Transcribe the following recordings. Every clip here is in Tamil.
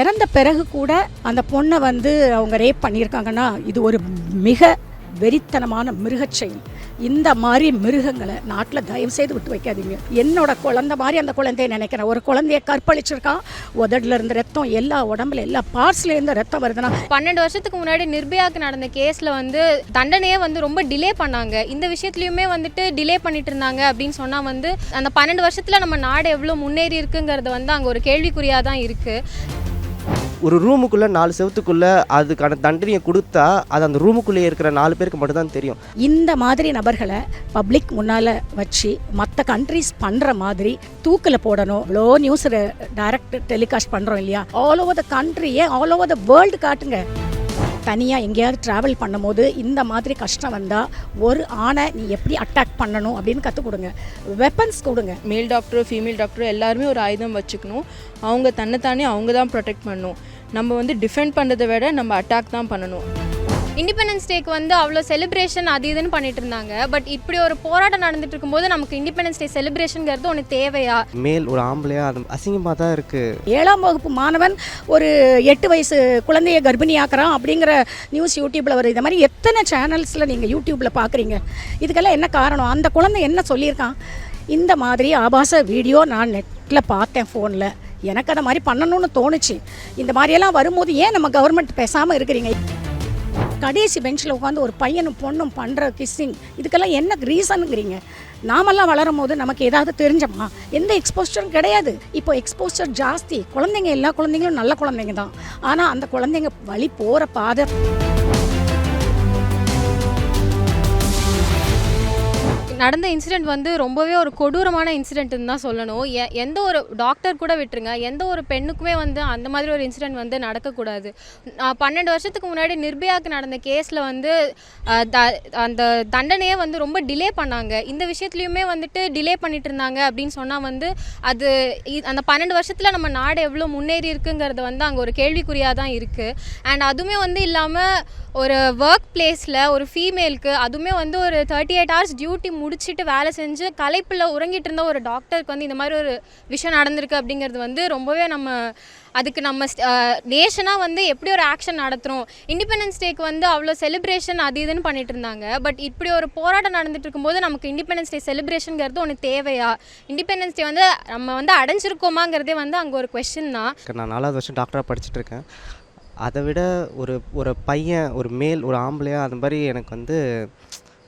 இறந்த பிறகு கூட அந்த பொண்ணை வந்து அவங்க ரேப் பண்ணியிருக்காங்கன்னா இது ஒரு மிக வெறித்தனமான மிருகச் செயல் இந்த மாதிரி மிருகங்களை நாட்டில் தயவு செய்து விட்டு வைக்காதீங்க. என்னோட குழந்த மாதிரி அந்த குழந்தைய நினைக்கிறேன். ஒரு குழந்தைய கற்பழிச்சிருக்கான் உதடுல இருந்து ரத்தம் எல்லா உடம்புல எல்லா பார்ட்ஸ்ல இருந்து ரத்தம் வருதுன்னா? பன்னெண்டு வருஷத்துக்கு முன்னாடி நிர்பயாக்கு நடந்த கேஸில் வந்து தண்டனையே வந்து ரொம்ப டிலே பண்ணாங்க. இந்த விஷயத்துலையுமே வந்துட்டு டிலே பண்ணிட்டு இருந்தாங்க அப்படின்னு சொன்னால் வந்து அந்த பன்னெண்டு வருஷத்தில் நம்ம நாடு எவ்வளோ முன்னேறி இருக்குங்கிறது வந்து அங்கே ஒரு கேள்விக்குறியாக தான் இருக்குது ஒரு ரூமுக்குள்ளே நாலு செவத்துக்குள்ளே அதுக்கான தண்டனையை கொடுத்தா அது அந்த ரூமுக்குள்ளேயே இருக்கிற நாலு பேருக்கு மட்டும்தான் தெரியும். இந்த மாதிரி நபர்களை பப்ளிக் முன்னால் வச்சு மற்ற கண்ட்ரிஸ் பண்ணுற மாதிரி தூக்கில் போடணும். இவ்வளோ நியூஸ் டைரக்ட் டெலிகாஸ்ட் பண்ணுறோம் இல்லையா? ஆல் ஓவர் த கண்ட்ரியே ஆல் ஓவர் த வேர்ல்டு காட்டுங்க. தனியாக எங்கேயாவது ட்ராவல் பண்ணும்போது இந்த மாதிரி கஷ்டம் வந்தால் ஒரு ஆணை நீ எப்படி அட்டாக் பண்ணணும் அப்படின்னு கற்றுக் கொடுங்க. வெப்பன்ஸ் கொடுங்க. மேல் டாக்டரோ ஃபீமேல் டாக்டரோ எல்லாருமே ஒரு ஆயுதம் வச்சுக்கணும். அவங்க தன்னைத்தானே அவங்க தான் ப்ரொடெக்ட் பண்ணணும் நம்ம வந்து டிஃபெண்ட் பண்ணுறதை விட நம்ம அட்டாக் தான் பண்ணணும். இண்டிபெண்டன்ஸ் டேக்கு வந்து அவ்வளோ செலிப்ரேஷன் அது இதுன்னு பண்ணிட்டு இருந்தாங்க. பட் இப்படி ஒரு போராட்டம் நடந்துட்டு இருக்கும்போது நமக்கு இண்டிபெண்டன்ஸ் டே செலிப்ரேஷனுங்கிறது ஒன்று தேவையா? மேல் ஒரு ஆம்பளையா அது அசிங்கமாக தான் இருக்குது ஏழாம் வகுப்பு மாணவன் ஒரு எட்டு வயசு குழந்தைய கர்ப்பிணியாக்குறான் அப்படிங்கிற நியூஸ் யூடியூப்பில் வருது. இந்த மாதிரி எத்தனை சேனல்ஸில் நீங்கள் யூடியூப்பில் பார்க்குறீங்க இதுக்கெல்லாம் என்ன காரணம்? அந்த குழந்தை என்ன சொல்லியிருக்கான்? இந்த மாதிரி ஆபாச வீடியோ நான் நெட்டில் பார்த்தேன் ஃபோனில் எனக்கு அதை மாதிரி பண்ணணும்னு தோணுச்சு. இந்த மாதிரியெல்லாம் வரும்போது ஏன் நம்ம கவர்மெண்ட் பேசாமல் இருக்கிறீங்க? கடைசி பெஞ்சில் உட்காந்து ஒரு பையனும் பொண்ணும் பண்ணுற கிஸ்ஸிங் இதுக்கெல்லாம் என்ன ரீசனுங்கிறீங்க நாமெல்லாம் வளரும் போது நமக்கு ஏதாவது தெரிஞ்சோமா? எந்த எக்ஸ்போஸ்டரும் கிடையாது. இப்போ எக்ஸ்போஸ்டர் ஜாஸ்தி. குழந்தைங்க எல்லா குழந்தைங்களும் நல்ல குழந்தைங்க தான். ஆனால் அந்த குழந்தைங்க வழி போகிற பாதை நடந்த இன்சிடெண்ட் வந்து ரொம்பவே ஒரு கொடூரமான இன்சிடென்ட்னு தான் சொல்லணும். எ- எந்த ஒரு டாக்டர் கூட விட்டுருங்க. எந்த ஒரு பெண்ணுக்குமே வந்து அந்த மாதிரி ஒரு இன்சிடென்ட் வந்து நடக்கக்கூடாது. பன்னெண்டு வருஷத்துக்கு முன்னாடி நிர்பயாக்கு நடந்த கேஸில் வந்து த- அந்த தண்டனையே வந்து ரொம்ப டிலே பண்ணாங்க. இந்த விஷயத்துலையுமே வந்துட்டு டிலே பண்ணிட்டு இருந்தாங்க அப்படின்னு சொன்னால் வந்து அது அந்த பன்னெண்டு வருஷத்தில் நம்ம நாடு எவ்வளோ முன்னேறி இருக்குங்கிறது வந்து அங்கே ஒரு கேள்விக்குறியாக தான் இருக்குது அண்ட் அதுவுமே வந்து இல்லாமல் ஒரு ஒர்க் பிளேஸில் ஒரு ஃபீமேலுக்கு அதுவுமே வந்து ஒரு தேர்ட்டி எயிட் ஹவர்ஸ் டியூட்டி முடிச்சுட்டு வேலை செஞ்சு களைப்பில் உறங்கிட்டு இருந்த ஒரு டாக்டருக்கு வந்து இந்த மாதிரி ஒரு விஷயம் நடந்திருக்கு அப்படிங்கிறது வந்து ரொம்பவே நம்ம அதுக்கு நம்ம நேஷனாக வந்து எப்படி ஒரு ஆக்ஷன் நடத்துகிறோம் இண்டிபெண்டன்ஸ் டேக்கு வந்து அவ்வளோ செலிப்ரேஷன் அது இதுன்னு பண்ணிட்டு இருந்தாங்க. பட் இப்படி ஒரு போராட்டம் நடந்துட்டு இருக்கும்போது நமக்கு இண்டிபெண்டன்ஸ் டே செலிப்ரேஷனுங்கிறது ஒன்று தேவையா? இண்டிபெண்டன்ஸ் டே வந்து நம்ம வந்து அடைஞ்சிருக்கோமாங்கிறதே வந்து அங்கே ஒரு கொஷின் தான். நான் நாலாவது வருஷம் டாக்டராக படிச்சுட்டு இருக்கேன். அதை விட ஒரு ஒரு பையன் ஒரு மேல் ஒரு ஆம்பளையாக அந்த மாதிரி எனக்கு வந்து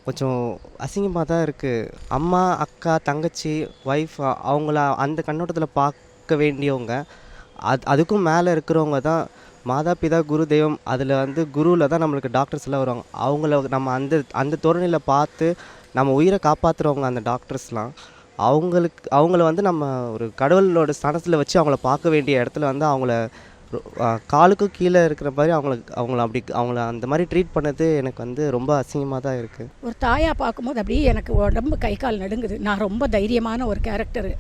கொஞ்சம் அசிங்கமாக தான் இருக்குது அம்மா அக்கா தங்கச்சி ஒய்ஃப் அவங்கள அந்த கண்ணோட்டத்தில் பார்க்க வேண்டியவங்க அது அதுக்கும் மேலே இருக்கிறவங்க தான் மாதா பிதா குரு தெய்வம். அதில் வந்து குருவில் தான் நம்மளுக்கு டாக்டர்ஸ் எல்லாம் வருவாங்க. அவங்கள நம்ம அந்த அந்த தோரணையில் பார்த்து நம்ம உயிரை காப்பாற்றுறவங்க அந்த டாக்டர்ஸ்லாம் அவங்களுக்கு அவங்கள வந்து நம்ம ஒரு கடவுளோட ஸ்தானத்தில் வச்சு அவங்கள பார்க்க வேண்டிய இடத்துல வந்து அவங்கள காலுக்கும் கீழே இருக்கிற மாதிரி அவங்களுக்கு அவங்கள அப்படி அவங்கள அந்த மாதிரி ட்ரீட் பண்ணது எனக்கு வந்து ரொம்ப அசிங்கமாக தான் இருக்குது ஒரு தாயாக பார்க்கும்போது அப்படியே எனக்கு உடம்பு கை கால் நடுங்குது. நான் ரொம்ப தைரியமான ஒரு கேரக்டரு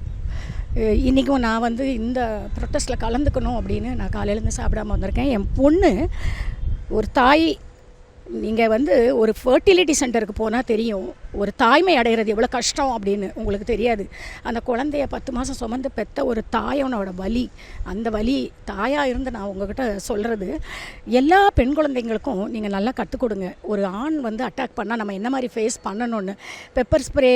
இன்றைக்கும் நான் வந்து இந்த ப்ரொட்டஸ்ட்டில் கலந்துக்கணும் அப்படின்னு நான் காலையிலேருந்து சாப்பிடாம வந்திருக்கேன். என் பொண்ணு ஒரு தாய் நீங்கள் வந்து ஒரு ஃபர்டிலிட்டி சென்டருக்கு போனால் தெரியும். ஒரு தாய்மை அடைகிறது எவ்வளோ கஷ்டம் அப்படின்னு உங்களுக்கு தெரியாது. அந்த குழந்தைய பத்து மாதம் சுமந்து பெத்த ஒரு தாயவனோட வலி. அந்த வலி தாயாக இருந்து நான் உங்ககிட்ட சொல்கிறது எல்லா பெண் குழந்தைங்களுக்கும் நீங்கள் நல்லா கற்றுக் கொடுங்க ஒரு ஆண் வந்து அட்டாக் பண்ணால் நம்ம என்ன மாதிரி ஃபேஸ் பண்ணணும்னு பெப்பர் ஸ்ப்ரே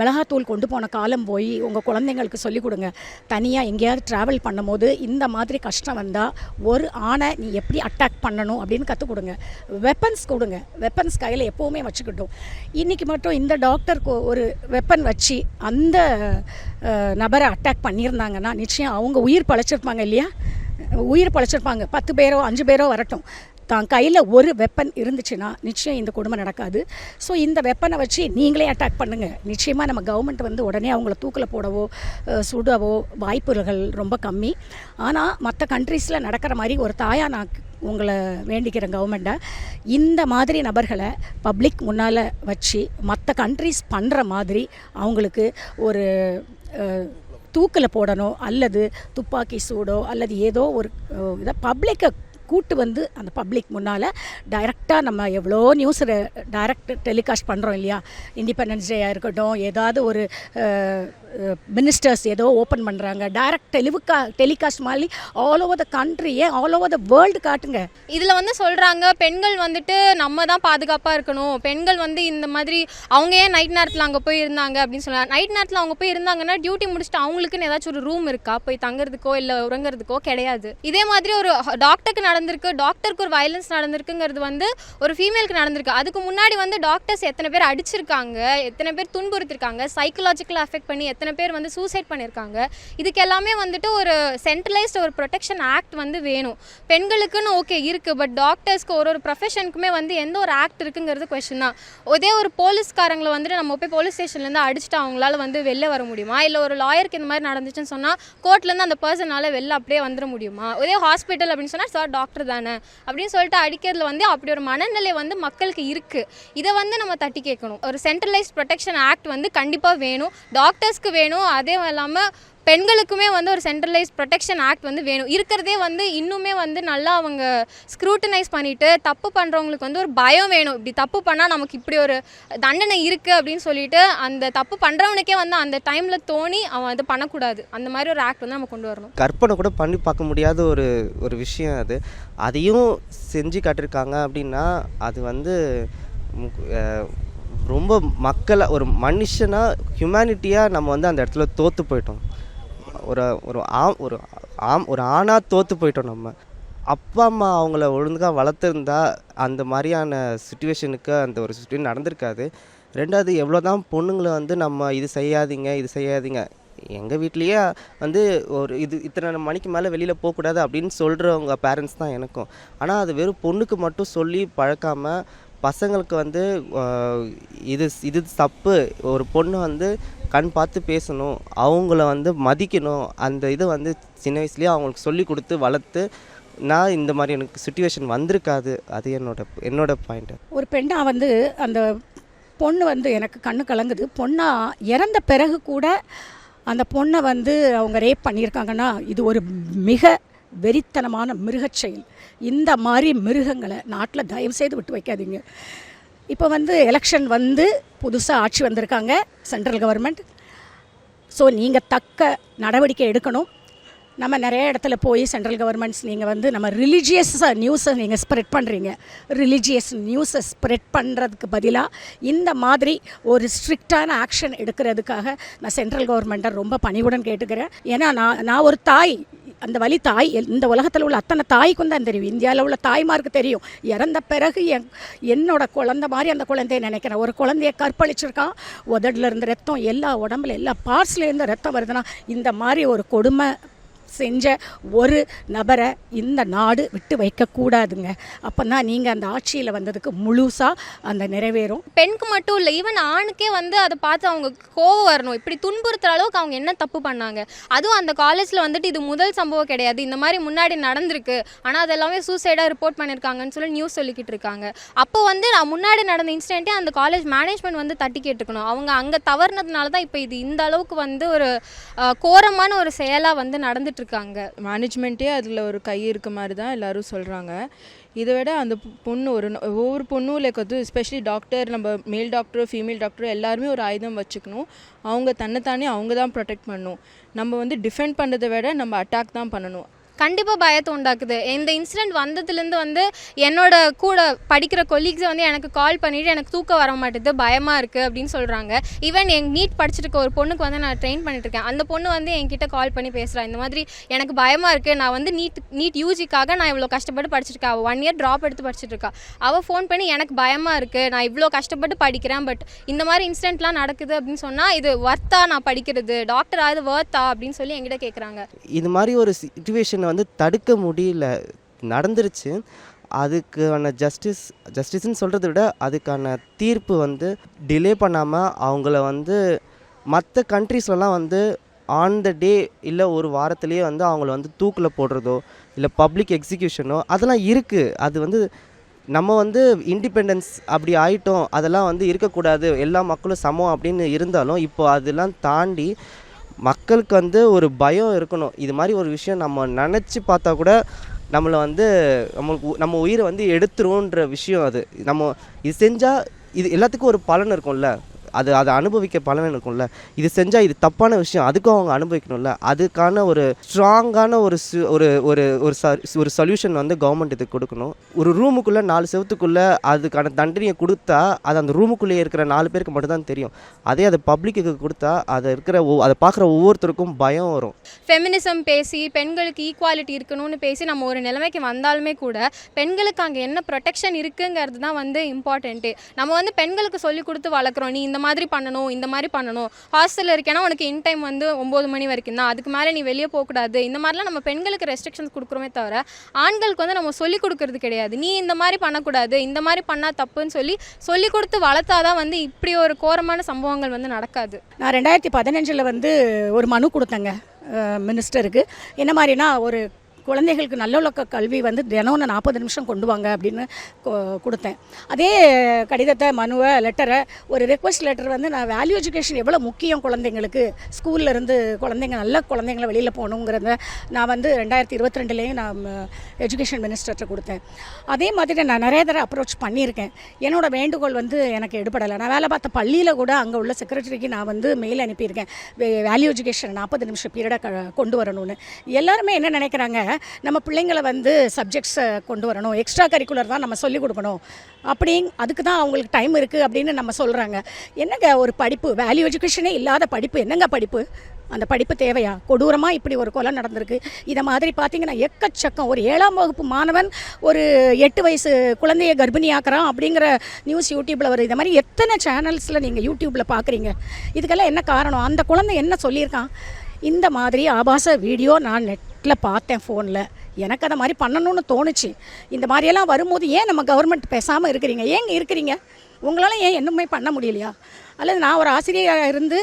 மிளகாத்தூள் கொண்டு போன காலம் போய் உங்கள் குழந்தைங்களுக்கு சொல்லிக் கொடுங்க. தனியாக எங்கேயாவது ட்ராவல் பண்ணும்போது இந்த மாதிரி கஷ்டம் வந்தால் ஒரு ஆணை நீ எப்படி அட்டாக் பண்ணணும் அப்படின்னு கற்றுக் கொடுங்க வெப்பன்ஸ் கொடுங்க. வெப்பன்ஸ் கையில் எப்போவுமே வச்சுக்கிட்டோம். இன்றைக்கி மட்டும் இந்த டாக்டருக்கு ஒரு வெப்பன் வச்சு அந்த நபரை அட்டாக் பண்ணியிருந்தாங்கன்னா நிச்சயம் அவங்க உயிர் பழைச்சிருப்பாங்க இல்லையா? உயிர் பழைச்சிருப்பாங்க. பத்து பேரோ அஞ்சு பேரோ வரட்டும். தான் கையில் ஒரு வெப்பன் இருந்துச்சுன்னா நிச்சயம் இந்த கொடுமை நடக்காது. ஸோ இந்த வெப்பனை வச்சு நீங்களே அட்டாக் பண்ணுங்கள் நிச்சயமாக நம்ம கவர்மெண்ட் வந்து உடனே அவங்கள தூக்கில் போடவோ சுடவோ வாய்ப்புகள் ரொம்ப கம்மி. ஆனால் மற்ற கண்ட்ரீஸில் நடக்கிற மாதிரி ஒரு தாயாக நான் உங்களை வேண்டிக்கிறேன் கவர்மெண்ட்டை இந்த மாதிரி நபர்களை பப்ளிக் முன்னால் வச்சு மற்ற கண்ட்ரீஸ் பண்ணுற மாதிரி அவங்களுக்கு ஒரு தூக்கில் போடணும் அல்லது துப்பாக்கி சூடோ அல்லது ஏதோ ஒரு இதை பப்ளிக்கை கூட்டு வந்து அந்த பப்ளிக் முன்னால் டைரெக்டாக நம்ம எவ்வளோ நியூஸ் டைரக்ட் டெலிகாஸ்ட் பண்ணுறோம் இல்லையா? இண்டிபெண்டன்ஸ் டேயாக இருக்கட்டும் ஏதாவது ஒரு மினிஸ்டர்ஸ் ஏதோ ஓப்பன் பண்ணுறாங்க டைரக்ட் டெலிவுக்கா டெலிகாஸ்ட் மாதிரி ஆல் ஓவர் த கண்ட்ரி ஏன் ஆல் ஓவர் த வேர்ல்டு காட்டுங்க. இதில் வந்து சொல்கிறாங்க பெண்கள் வந்துட்டு நம்ம தான் பாதுகாப்பாக இருக்கணும். பெண்கள் வந்து இந்த மாதிரி அவங்க ஏன் நைட் நேரத்தில் அங்கே போய் இருந்தாங்க அப்படின்னு சொல்லுவாங்க நைட் நேரத்தில் அவங்க போய் இருந்தாங்கன்னா டியூட்டி முடிச்சுட்டு அவங்களுக்குன்னு ஏதாச்சும் ஒரு ரூம் இருக்கா? போய் தங்குறதுக்கோ இல்லை உறங்குறதுக்கோ கிடையாது. இதே மாதிரி ஒரு டாக்டருக்கு நடந்திருக்கு. டாக்டருக்கு ஒரு வயலன்ஸ் நடந்திருக்குங்கிறது வந்து ஒரு ஃபீமேலுக்கு நடந்திருக்கு. அதுக்கு முன்னாடி வந்து டாக்டர்ஸ் எத்தனை பேர் அடிச்சிருக்காங்க எத்தனை பேர் துன்புறுத்திருக்காங்க சைக்கலாஜிக்கல் அஃபெக்ட் பண்ணி எத்தனை பேர் வந்து சூசைட் பண்ணியிருக்காங்க இதுக்கு எல்லாமே வந்துட்டு ஒரு சென்ட்ரலைஸ்டு ஒரு ப்ரொடெக்ஷன் ஆக்ட் வந்து வேணும். பெண்களுக்குன்னு ஓகே இருக்குது பட் டாக்டர்ஸ்க்கு ஒரு ஒரு ப்ரொஃபஷனுக்குமே வந்து எந்த ஒரு ஆக்ட் இருக்குங்கிறது கொஷின் தான். ஒரே ஒரு போலீஸ்காரங்களை வந்துட்டு நம்ம போய் போலீஸ் ஸ்டேஷன்லேருந்து அடிச்சுட்டு அவங்களால வந்து வெளில வர முடியுமா? இல்லை ஒரு லாயருக்கு இந்த மாதிரி நடந்துச்சுன்னு சொன்னால் கோர்ட்லேருந்து அந்த பர்சனால் வெளில அப்படியே வந்துட முடியுமா? ஒரே ஹாஸ்பிட்டல் அப்படின்னு சொன்னால் சார் டாக்டர் தானே. அப்படின்னு சொல்லிட்டு அடிக்கிறதுல வந்து அப்படி ஒரு மனநிலை வந்து மக்களுக்கு இருக்குது இதை வந்து நம்ம தட்டி கேட்கணும். ஒரு சென்ட்ரலைஸ்ட் ப்ரொடெக்ஷன் ஆக்ட் வந்து கண்டிப்பாக வேணும். டாக்டர்ஸ்க்கு வேணும்? அதே இல்லாமல் பெண்களுக்குமே வந்து ஒரு சென்ட்ரலைஸ் ப்ரொடெக்ஷன் ஆக்ட் வந்து வேணும். இருக்கிறதே வந்து இன்னுமே வந்து நல்லா அவங்க ஸ்க்ரூட்டனைஸ் பண்ணிவிட்டு தப்பு பண்ணுறவங்களுக்கு வந்து ஒரு பயம் வேணும். இப்படி தப்பு பண்ணால் நமக்கு இப்படி ஒரு தண்டனை இருக்குது அப்படின்னு சொல்லிட்டு அந்த தப்பு பண்ணுறவனுக்கே வந்து அந்த டைமில் தோணி அவன் அது பண்ணக்கூடாது. அந்த மாதிரி ஒரு ஆக்ட் வந்து நம்ம கொண்டு வரணும். கற்பனை கூட பண்ணி பார்க்க முடியாத ஒரு ஒரு விஷயம் அது. அதையும் செஞ்சு காட்டியிருக்காங்க அப்படின்னா அது வந்து ரொம்ப மக்களை ஒரு மனுஷனாக ஹியூமனிட்டியாக நம்ம வந்து அந்த இடத்துல தோற்று போயிட்டோம். ஒரு ஒரு ஆம் ஒரு ஆம் ஒரு ஆணாக தோற்று போயிட்டோம் நம்ம. அப்பா அம்மா அவங்கள ஒழுங்காக வளர்த்துருந்தா அந்த மாதிரியான சுச்சுவேஷனுக்கு அந்த ஒரு சுச்சுவேஷன் நடந்திருக்காது. ரெண்டாவது எவ்வளோ தான் பொண்ணுங்களை வந்து நம்ம இது செய்யாதீங்க இது செய்யாதீங்க. எங்கள் வீட்லேயே வந்து ஒரு இது இத்தனை மணிக்கு மேலே வெளியில் போகக்கூடாது அப்படின்னு சொல்கிறவங்க பேரண்ட்ஸ் தான் எனக்கும். ஆனால் அது வெறும் பொண்ணுக்கு மட்டும் சொல்லி பழக்காமல் பசங்களுக்கு வந்து இது இது தப்பு. ஒரு பொண்ணு வந்து கண் பார்த்து பேசணும். அவங்கள வந்து மதிக்கணும். அந்த இதை வந்து சின்ன வயசுலேயே அவங்களுக்கு சொல்லி கொடுத்து வளர்த்து நான் இந்த மாதிரி எனக்கு சுச்சுவேஷன் வந்திருக்காது. அது என்னோட என்னோட பாயிண்ட்டு ஒரு பெண்ணா வந்து அந்த பொண்ணு வந்து எனக்கு கண்ணு கலங்குது. பொண்ணா இறந்த பிறகு கூட அந்த பொண்ணை வந்து அவங்க ரேப் பண்ணியிருக்காங்கன்னா இது ஒரு மிக வெறித்தனமான மிருகச் செயல். இந்த மாதிரி மிருகங்களை நாட்டில் தயவு செய்து விட்டு வைக்காதீங்க. இப்போ வந்து எலெக்ஷன் வந்து புதுசாக ஆட்சி வந்திருக்காங்க சென்ட்ரல் கவர்மெண்ட் ஸோ நீங்கள் தக்க நடவடிக்கை எடுக்கணும். நம்ம நிறைய இடத்துல போய் சென்ட்ரல் கவர்மெண்ட்ஸ் நீங்கள் வந்து நம்ம ரிலீஜியஸாக நியூஸை நீங்கள் ஸ்ப்ரெட் பண்ணுறீங்க ரிலீஜியஸ் நியூஸை ஸ்ப்ரெட் பண்ணுறதுக்கு பதிலாக இந்த மாதிரி ஒரு ஸ்ட்ரிக்டான ஆக்ஷன் எடுக்கிறதுக்காக நான் சென்ட்ரல் கவர்மெண்ட்டை ரொம்ப பணிவுடன் கேட்டுக்கிறேன். ஏன்னா நான் நான் ஒரு தாய். அந்த வழி தாய் எல்- இந்த உலகத்தில் உள்ள அத்தனை தாய்க்கும் தான் தெரியும். இந்தியாவில் உள்ள தாய்மாருக்கு தெரியும். இறந்த பிறகு என் என்னோட குழந்தை மாதிரி அந்த குழந்தைய நினைக்கிறேன். ஒரு குழந்தைய கற்பழிச்சிருக்கான் உதடுல இருந்து ரத்தம் எல்லா உடம்புல எல்லா பார்ட்ஸ்லேருந்து ரத்தம் வருதுன்னா இந்த மாதிரி ஒரு கொடுமை செஞ்ச ஒரு நபரை இந்த நாடு விட்டு வைக்கக்கூடாதுங்க. அப்போ தான் நீங்கள் அந்த ஆட்சியில் வந்ததுக்கு முழுசாக அந்த நிறைவேறும். பெண்ணுக்கு மட்டும் இல்லை ஈவன் ஆணுக்கே வந்து அதை பார்த்து அவங்க கோவம் வரணும். இப்படி துன்புறுத்துற அளவுக்கு அவங்க என்ன தப்பு பண்ணாங்க? அதுவும் அந்த காலேஜில் வந்துட்டு இது முதல் சம்பவம் கிடையாது. இந்த மாதிரி முன்னாடி நடந்திருக்கு. ஆனால் அதெல்லாமே சூசைடாக ரிப்போர்ட் பண்ணியிருக்காங்கன்னு சொல்லி நியூஸ் சொல்லிக்கிட்டு இருக்காங்க. அப்போ வந்து நான் முன்னாடி நடந்த இன்சிடென்ட்டே அந்த காலேஜ் மேனேஜ்மெண்ட் வந்து தட்டி கேட்டுக்கணும். அவங்க அங்கே தவறுனதுனால தான் இப்போ இது இந்த அளவுக்கு வந்து ஒரு கோரமான ஒரு செயலாக வந்து நடந்துட்டு இருக்காங்க மேனேஜ்மெண்ட்டே அதில் ஒரு கை இருக்க மாதிரி தான் எல்லாரும் சொல்கிறாங்க இதை விட அந்த பொண்ணு ஒரு ஒவ்வொரு பொண்ணும் லைக் வந்து எஸ்பெஷலி டாக்டர் நம்ம மேல் டாக்டரோ ஃபீமேல் டாக்டரோ எல்லாருமே ஒரு ஆயுதம் வச்சுக்கணும். அவங்க தன்னைத்தானே அவங்க தான் ப்ரொடெக்ட் பண்ணணும். நம்ம வந்து டிஃபெண்ட் பண்ணுறதை விட நம்ம அட்டாக் தான் பண்ணணும். கண்டிப்பாக பயத்தை உண்டாக்குது. இந்த இன்சிடெண்ட் வந்ததுலேருந்து வந்து என்னோட கூட படிக்கிற கொலீக்ஸை வந்து எனக்கு கால் பண்ணிவிட்டு எனக்கு தூக்கம் வர மாட்டேது பயமாக இருக்குது அப்படின்னு சொல்கிறாங்க ஈவன் என் நீட் படிச்சுட்டு ஒரு பொண்ணுக்கு வந்து நான் ட்ரெயின் பண்ணிட்டு இருக்கேன். அந்த பொண்ணு வந்து என்கிட்ட கால் பண்ணி பேசுகிறா இந்த மாதிரி எனக்கு பயமாக இருக்குது நான் வந்து நீட் நீட் யூஜிக்காக நான் இவ்வளோ கஷ்டப்பட்டு படிச்சிருக்கேன். அவள் ஒன் இயர் ட்ராப் எடுத்து படிச்சிட்டுருக்கா அவள் ஃபோன் பண்ணி எனக்கு பயமாக இருக்குது நான் இவ்வளோ கஷ்டப்பட்டு படிக்கிறேன் பட் இந்த மாதிரி இன்சிடென்ட்லாம் நடக்குது அப்படின்னு சொன்னால் இது ஒர்த்தா நான் படிக்கிறது? டாக்டர் ஆகுது ஒர்த்தா அப்படின்னு சொல்லி என்கிட்ட கேட்குறாங்க இது மாதிரி ஒரு சுச்சுவேஷன் வந்து தடுக்க முடியல. நடந்துருச்சு. அதுக்கான ஜஸ்டிஸ் ஜஸ்டிஸ்ன்னு சொல்கிறத விட அதுக்கான தீர்ப்பு வந்து டிலே பண்ணாமல் அவங்கள வந்து மற்ற கண்ட்ரீஸ்லலாம் வந்து ஆன் த டே இல்லை ஒரு வாரத்துலேயே வந்து அவங்கள வந்து தூக்கில் போடுறதோ இல்லை பப்ளிக் எக்ஸிக்யூஷனோ அதெல்லாம் இருக்குது அது வந்து நம்ம வந்து இண்டிபெண்டன்ஸ் அப்படி ஆயிட்டோம். அதெல்லாம் வந்து இருக்கக்கூடாது. எல்லா மக்களும் சமம் அப்படின்னு இருந்தாலும் இப்போ அதெல்லாம் தாண்டி மக்களுக்கு வந்து ஒரு பயம் இருக்கணும். இது மாதிரி ஒரு விஷயம் நம்ம நினச்சி பார்த்தா கூட நம்மளை வந்து நம்மளுக்கு நம்ம உயிரை வந்து எடுத்துருவோன்ற விஷயம் அது. நம்ம இது செஞ்சால் இது எல்லாத்துக்கும் ஒரு பலன் இருக்கும்ல. அது அதை அனுபவிக்க பலன் இருக்கும்ல. இது செஞ்சால் இது தப்பான விஷயம் அதுக்கும் அவங்க அனுபவிக்கணும்ல. அதுக்கான ஒரு ஸ்ட்ராங்கான ஒரு சு- ஒரு ஒரு ஒரு ச- ஒரு சொல்யூஷன் வந்து கவர்மெண்ட் இதுக்கு கொடுக்கணும். ஒரு ரூமுக்குள்ளே நாலு செவத்துக்குள்ளே அதுக்கான தண்டனையை கொடுத்தா அது அந்த ரூமுக்குள்ளேயே இருக்கிற நாலு பேருக்கு மட்டும்தான் தெரியும். அதே அது பப்ளிக்கு கொடுத்தா அதை இருக்கிற ஒ அதை பார்க்குற ஒவ்வொருத்தருக்கும் பயம் வரும். ஃபெமினிசம் பேசி பெண்களுக்கு ஈக்குவாலிட்டி இருக்கணும்னு பேசி நம்ம ஒரு நிலைமைக்கு வந்தாலுமே கூட பெண்களுக்கு அங்கே என்ன ப்ரொடெக்ஷன் இருக்குங்கிறது தான் வந்து இம்பார்ட்டண்ட்டு நம்ம வந்து பெண்களுக்கு சொல்லி கொடுத்து வளர்க்குறோம். நீ இந்த மாதிரி பண்ணணும் இந்த மாதிரி பண்ணணும். ஹாஸ்டலில் இருக்கேன்னா உனக்கு இன் டைம் வந்து ஒம்பது மணி வரைக்கும் தான். அதுக்கு மேலே நீ வெளியே போகக்கூடாது. இந்த மாதிரிலாம் நம்ம பெண்களுக்கு ரெஸ்ட்ரிக்ஷன்ஸ் கொடுக்குறோமே தவிர ஆண்களுக்கு வந்து நம்ம சொல்லிக் கொடுக்கறது கிடையாது. நீ இந்த மாதிரி பண்ணக்கூடாது இந்த மாதிரி பண்ணால் தப்புன்னு சொல்லி சொல்லி கொடுத்து வளர்த்தாதான் வந்து இப்படி ஒரு கோரமான சம்பவங்கள் வந்து நடக்காது. நான் ரெண்டாயிரத்தி பதினஞ்சில் வந்து ஒரு மனு கொடுத்தேங்க மினிஸ்டருக்கு என்ன மாதிரினா ஒரு குழந்தைகளுக்கு நல்லொழுக்க கல்வி வந்து தினம் நாற்பது நிமிஷம் கொண்டு வாங்க அப்படின்னு கொ- கொடுத்தேன். அதே கடிதத்தை மனுவை லெட்டரை ஒரு ரெக்வஸ்ட் லெட்டர் வந்து நான் வேல்யூ எஜுகேஷன் எவ்வளோ முக்கியம் குழந்தைங்களுக்கு? ஸ்கூலில் இருந்து குழந்தைங்க நல்ல குழந்தைங்கள வெளியில் போகணுங்கிறத நான் வந்து ரெண்டாயிரத்தி இருபத்தி ரெண்டுலேயும் நான் எஜுகேஷன் மினிஸ்டர்கிட்ட கொடுத்தேன். அதே மாதிரி நான் நிறைய தடவை அப்ரோச் பண்ணியிருக்கேன். என்னோட வேண்டுகோள் வந்து எனக்கு எடுபடலை. நான் வேலை பார்த்த பள்ளியில் கூட அங்கே உள்ள செக்ரட்டரிக்கு நான் வந்து மெயில் அனுப்பியிருக்கேன். வேல்யூ எஜுகேஷன் நாற்பது நிமிஷம் பீரியடை கொண்டு வரணும்னு. எல்லாருமே என்ன நினைக்கிறாங்க? நம்ம பிள்ளைங்களை வந்து சப்ஜெக்ட்ஸை கொண்டு வரணும். எக்ஸ்ட்ரா கரிக்குலர் தான் நம்ம சொல்லிக் கொடுக்கணும். அப்படி அதுக்கு தான் அவங்களுக்கு டைம் இருக்குது அப்படின்னு நம்ம சொல்கிறாங்க என்னங்க ஒரு படிப்பு? வேல்யூ எஜுகேஷனே இல்லாத படிப்பு. என்னங்க படிப்பு? அந்த படிப்பு தேவையா? கொடூரமாக இப்படி ஒரு கொலை நடந்திருக்கு. இதை மாதிரி பார்த்தீங்கன்னா எக்கச்சக்கம். ஒரு ஏழாம் வகுப்பு மாணவன் ஒரு எட்டு வயசு குழந்தைய கர்ப்பிணியாக்குறான் அப்படிங்கிற நியூஸ் யூடியூப்பில் வருது. இந்த மாதிரி எத்தனை சேனல்ஸில் நீங்கள் யூடியூப்பில் பார்க்குறீங்க? இதுக்கெல்லாம் என்ன காரணம்? அந்த குழந்தை என்ன சொல்லியிருக்கான்? இந்த மாதிரி ஆபாச வீடியோ நான் நெட் நெட்டில் பார்த்தேன் ஃபோனில் எனக்கு அதை மாதிரி பண்ணணும்னு தோணுச்சு. இந்த மாதிரியெல்லாம் வரும்போது ஏன் நம்ம கவர்மெண்ட் பேசாமல் இருக்கிறீங்க? ஏங்க இருக்கிறீங்க? உங்களால் ஏன் என்னமே பண்ண முடியலையா? அல்லது நான் ஒரு ஆசிரியராக இருந்து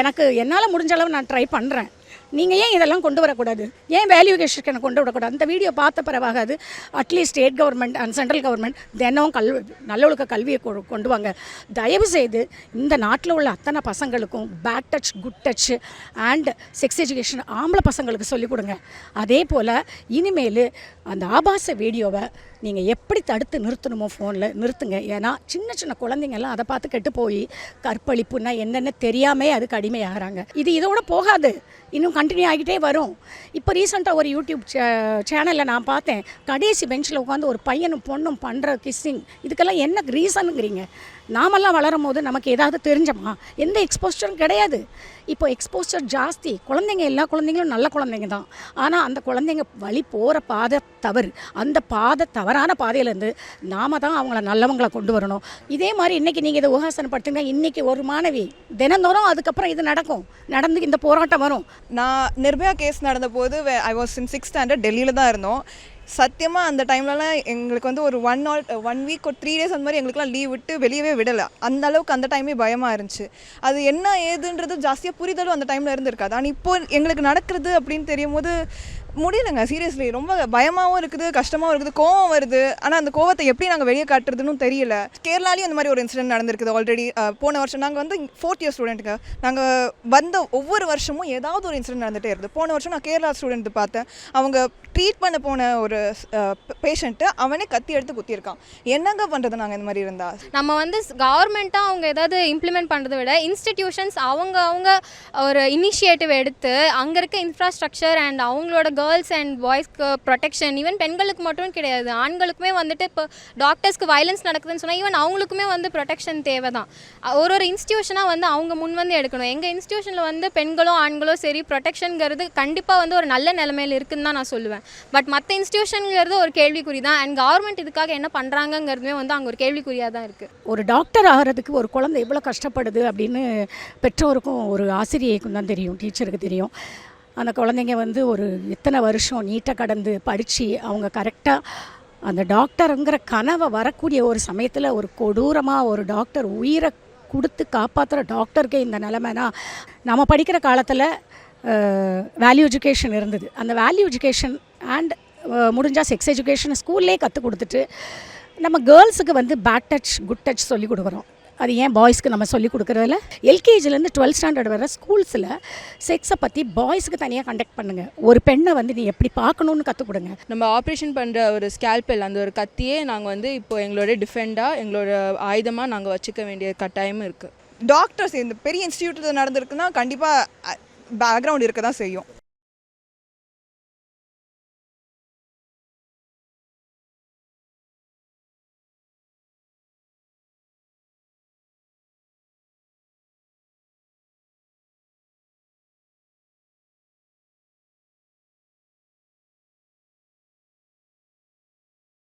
எனக்கு என்னால் முடிஞ்ச அளவு நான் ட்ரை பண்ணுறேன் நீங்கள் ஏன் இதெல்லாம் கொண்டு வரக்கூடாது? ஏன் வேல்யூ எஜுகேஷனை கொண்டு வரக்கூடாது அந்த வீடியோ பார்த்த பிறவாகாது at least state government and central government தினம் கல் நல்லொழுக்க கல்வியை கொ- கொண்டு வாங்க. தயவு செய்து இந்த நாட்டில் உள்ள அத்தனை பசங்களுக்கும் bad touch good touch and sex education ஆம்பளை பசங்களுக்கு சொல்லிக் கொடுங்க. அதே போல் இனிமேல் அந்த ஆபாச வீடியோவை நீங்கள் எப்படி தடுத்து நிறுத்தணுமோ ஃபோனில் நிறுத்துங்க. ஏன்னா சின்ன சின்ன குழந்தைங்கெல்லாம் அதை பார்த்து கெட்டு போய் கற்பழிப்புன்னா என்னென்ன தெரியாமே அதுக்கு அடிமையாகிறாங்க இது இதோட போகாது. இன்னும் கண்டினியூ ஆகிட்டே வரும். இப்போ ரீசெண்டாக ஒரு யூடியூப் சேனலில் நான் பார்த்தேன். கடைசி பெஞ்சில் உட்காந்து ஒரு பையனும் பொண்ணும் பண்ணுற கிஸ்ஸிங் இதுக்கெல்லாம் என்ன ரீசனுங்கிறீங்க நாமெல்லாம் வளரும் போது நமக்கு ஏதாவது தெரிஞ்சோமா? எந்த எக்ஸ்போஸ்டரும் கிடையாது. இப்போ எக்ஸ்போஸ்டர் ஜாஸ்தி. குழந்தைங்க எல்லா குழந்தைங்களும் நல்ல குழந்தைங்க தான். ஆனால் அந்த குழந்தைங்க வழி போகிற பாதை தவறு. அந்த பாதை தவறான பாதையிலேருந்து நாம தான் அவங்கள நல்லவங்களை கொண்டு வரணும். இதே மாதிரி இன்றைக்கி நீங்கள் இதை உகாசனப்படுத்துங்க. இன்றைக்கி ஒரு மாணவி தினந்தோறும் அதுக்கப்புறம் இது நடக்கும். நடந்து இந்த போராட்டம் வரும். நான் நிர்பயா கேஸ் நடந்த போது I was in six standard டெல்லியில் தான் இருந்தோம். சத்தியமாக அந்த டைம்லலாம் எங்களுக்கு வந்து ஒரு ஒன் ஆல் ஒன் வீக் ஒரு த்ரீ டேஸ் அந்த மாதிரி எங்களுக்குலாம் லீவ் விட்டு வெளியவே விடலை. அந்த அளவுக்கு அந்த டைமே பயமாக இருந்துச்சு. அது என்ன ஏதுன்றது ஜாஸ்தியாக புரிதலும் அந்த டைமில் இருந்திருக்காது. ஆனால் இப்போ எங்களுக்கு நடக்கிறது அப்படின்னு தெரியும் போது முடியலங்க. சீரியஸ்லி ரொம்ப பயமாகவும் இருக்குது கஷ்டமாகவும் இருக்குது கோவம் வருது. ஆனால் அந்த கோவத்தை எப்படி நாங்கள் வெளியே காட்டுறதுன்னு தெரியல. கேரளாலையும் இந்த மாதிரி ஒரு இன்சிடென்ட் நடந்திருக்குது ஆல்ரெடி போன வருஷம் நாங்கள் வந்து ஃபோர்த் இயர் ஸ்டூடெண்ட்டுங்க நாங்கள் வந்த ஒவ்வொரு வருஷமும் ஏதாவது ஒரு இன்சிடென்ட் நடந்துகிட்டே இருக்குது போன வருஷம் நான் கேரளா ஸ்டூடெண்ட் பார்த்தேன். அவங்க ட்ரீட் பண்ண போன ஒரு பேஷண்ட்டு அவனே கத்தி எடுத்து குத்தியிருக்கான். என்னங்க பண்ணுறது நாங்கள் இந்த மாதிரி இருந்தால் நம்ம வந்து கவர்மெண்ட்டாக அவங்க ஏதாவது இம்ப்ளிமெண்ட் பண்ணுறதை விட இன்ஸ்டிடியூஷன்ஸ் அவங்க அவங்க ஒரு இனிஷியேட்டிவ் எடுத்து அங்கே இருக்க இன்ஃப்ராஸ்ட்ரக்சர் அண்ட் அவங்களோட கேர்ள்ஸ் அண்ட் பாய்ஸ்க்கு ப்ரொடெக்ஷன் ஈவன் பெண்களுக்கு மட்டும் கிடையாது. ஆண்களுக்குமே வந்துட்டு இப்போ டாக்டர்ஸ்க்கு வயலன்ஸ் நடக்குதுன்னு சொன்னால் ஈவன் அவங்களுக்குமே வந்து ப்ரொடெக்ஷன் தேவை தான் ஒரு ஒரு இன்ஸ்டியூஷனாக வந்து அவங்க முன் வந்து எடுக்கணும். எங்கள் இன்ஸ்டியூஷனில் வந்து பெண்களோ ஆண்களோ சரி ப்ரொடெக்ஷனுங்கிறது கண்டிப்பாக வந்து ஒரு நல்ல நிலைமையில் இருக்குன்னு தான் நான் சொல்லுவேன். பட் மற்ற இன்ஸ்டியூஷனுங்கிறது ஒரு கேள்விக்குறி தான். அண்ட் கவர்மெண்ட் இதுக்காக என்ன பண்ணுறாங்கங்கிறதுமே வந்து அங்கே ஒரு கேள்விக்குறியாக தான் இருக்குது ஒரு டாக்டர் ஆகிறதுக்கு ஒரு குழந்தை எவ்வளோ கஷ்டப்படுது அப்படின்னு பெற்றோருக்கும் ஒரு ஆசிரியைக்கும் தான் தெரியும் டீச்சருக்கு தெரியும். அந்த குழந்தைங்க வந்து ஒரு இத்தனை வருஷம் நீட்டாக கடந்து படித்து அவங்க கரெக்டாக அந்த டாக்டருங்கிற கனவை வரக்கூடிய ஒரு சமயத்தில் ஒரு கொடூரமாக ஒரு டாக்டர் உயிரை கொடுத்து காப்பாற்றுற டாக்டருக்கே இந்த நிலமைனா நம்ம படிக்கிற காலத்தில் வேல்யூ எஜுகேஷன் இருந்தது. அந்த வேல்யூ எஜுகேஷன் அண்ட் முடிஞ்சால் செக்ஸ் எஜுகேஷன் ஸ்கூல்லே கற்றுக் கொடுத்துட்டு நம்ம கேர்ள்ஸுக்கு வந்து பேட் டச் குட் டச் சொல்லி கொடுக்குறோம். அது ஏன் பாய்ஸ்க்கு நம்ம சொல்லி கொடுக்குறதில்ல? எல்கேஜிலேருந்து டுவெல்த் ஸ்டாண்டர்ட் வர ஸ்கூல்ஸில் செக்ஸை பற்றி பாய்ஸுக்கு தனியாக கண்டக்ட் பண்ணுங்கள் ஒரு பெண்ணை வந்து நீ எப்படி பார்க்கணுன்னு கற்றுக் கொடுங்க. நம்ம ஆப்ரேஷன் பண்ணுற ஒரு ஸ்கேல்பெல் அந்த ஒரு கத்தியே நாங்கள் வந்து இப்போ எங்களோட டிஃபெண்டாக எங்களோட ஆயுதமாக நாங்கள் வச்சுக்க வேண்டிய கட்டாயமும் இருக்குது டாக்டர்ஸ் இந்த பெரிய இன்ஸ்டியூட்டில் நடந்திருக்குன்னா கண்டிப்பாக பேக்ரவுண்ட் இருக்க தான் செய்யும்.